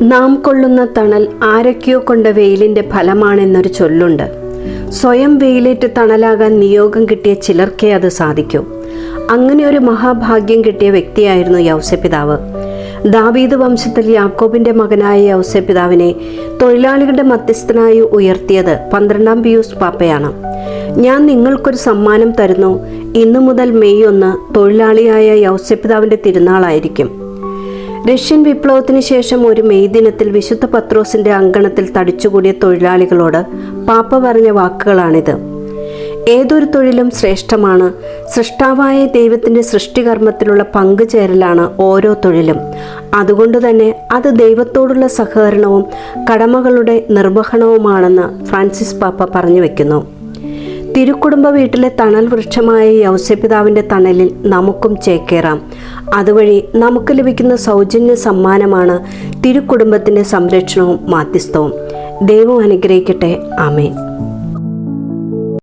നാം കൊള്ളുന്ന തണൽ ആരൊക്കെയോ കൊണ്ട വെയിലിന്റെ ഫലമാണെന്നൊരു ചൊല്ലുണ്ട്. സ്വയം വെയിലേറ്റ് തണലാകാൻ നിയോഗം കിട്ടിയ ചിലർക്കേ അത് സാധിക്കൂ. അങ്ങനെ ഒരു മഹാഭാഗ്യം കിട്ടിയ വ്യക്തിയായിരുന്നു യൗസപിതാവ്. ദാവീദ് വംശത്തിൽ യാക്കോബിന്റെ മകനായ യൗസപിതാവിനെ തൊഴിലാളികളുടെ മധ്യസ്ഥനായി ഉയർത്തിയത് പന്ത്രണ്ടാം പിയൂസ് പാപ്പയാണ്. ഞാൻ നിങ്ങൾക്കൊരു സമ്മാനം തരുന്നു. ഇന്നു മുതൽ മെയ് ഒന്ന് തൊഴിലാളിയായ യൗസപിതാവിന്റെ തിരുനാളായിരിക്കും. റഷ്യൻ വിപ്ലവത്തിന് ശേഷം ഒരു മെയ് ദിനത്തിൽ വിശുദ്ധ പത്രോസിന്റെ അങ്കണത്തിൽ തടിച്ചുകൂടിയ തൊഴിലാളികളോട് പാപ്പ പറഞ്ഞ വാക്കുകളാണിത്. ഏതൊരു തൊഴിലും ശ്രേഷ്ഠമാണ്. സൃഷ്ടാവായ ദൈവത്തിന്റെ സൃഷ്ടികർമ്മത്തിലുള്ള പങ്കുചേരലാണ് ഓരോ തൊഴിലും. അതുകൊണ്ട് തന്നെ അത് ദൈവത്തോടുള്ള സഹകരണവും കടമകളുടെ നിർവഹണവുമാണെന്ന് ഫ്രാൻസിസ് പാപ്പ പറഞ്ഞു വെക്കുന്നു. തിരുക്കുടുംബ വീട്ടിലെ തണൽ വൃക്ഷമായ യൗസ്യപിതാവിന്റെ തണലിൽ നമുക്കും ചേക്കേറാം. അതുവഴി നമുക്ക് ലഭിക്കുന്ന സൗജന്യ സമ്മാനമാണ് തിരുക്കുടുംബത്തിന്റെ സംരക്ഷണവും മാധ്യസ്ഥവും. ദൈവം അനുഗ്രഹിക്കട്ടെ. ആമേൻ.